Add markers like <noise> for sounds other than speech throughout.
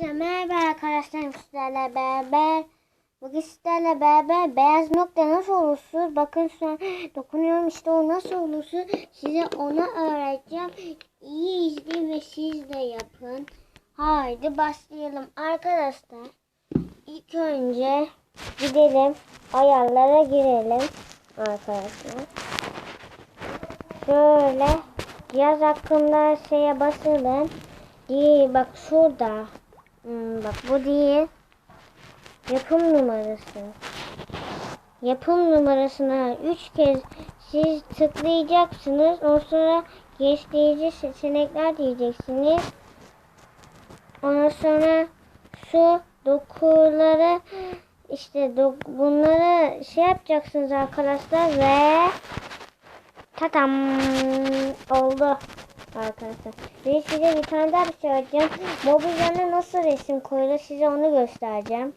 Merhaba arkadaşlar. Sizlerle beraber Bugün sizlerle beraber beyaz nokta nasıl olursun bakın şu an <gasps> dokunuyorum işte o nasıl olursun size onu öğreteceğim. İyi izleyin ve siz de yapın. Haydi başlayalım. Arkadaşlar İlk önce gidelim ayarlara girelim arkadaşlar. Şöyle yaz hakkında şeye basılın değil bak şurada Hmm, bak bu değil. Yapım numarası. Yapım numarasına 3 kez siz tıklayacaksınız. Ondan sonra geçleyici seçenekler diyeceksiniz. Ondan sonra şu dokuları işte dok bunları şey yapacaksınız arkadaşlar ve tatam oldu arkadaşlar. Bir size bir tane daha bir şey öğreteceğim. Mobilyana nasıl resim koyulur size onu göstereceğim.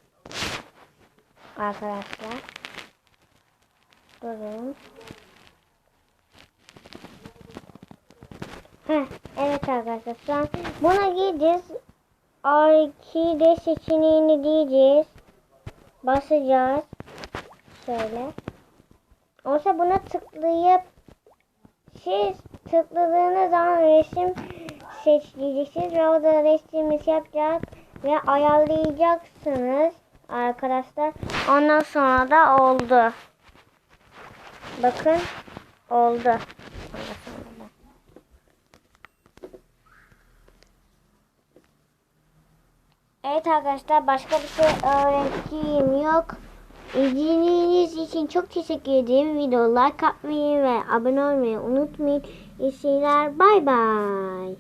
Arkadaşlar. Durun. Heh, evet arkadaşlar şu an buna gideceğiz. Arkide seçeneğini diyeceğiz. Basacağız. Şöyle. Oysa buna tıklayıp siz tıkladığınız zaman resim seç diyeceksiniz ve o da resmimizi yapacak ve ayarlayacaksınız arkadaşlar. Ondan sonra da oldu. Bakın oldu. Evet arkadaşlar başka bir şey öğrettiğim yok. İzlediğiniz için çok teşekkür ederim. Video like atmayı ve abone olmayı unutmayın. İyi seyirler. Bay bay.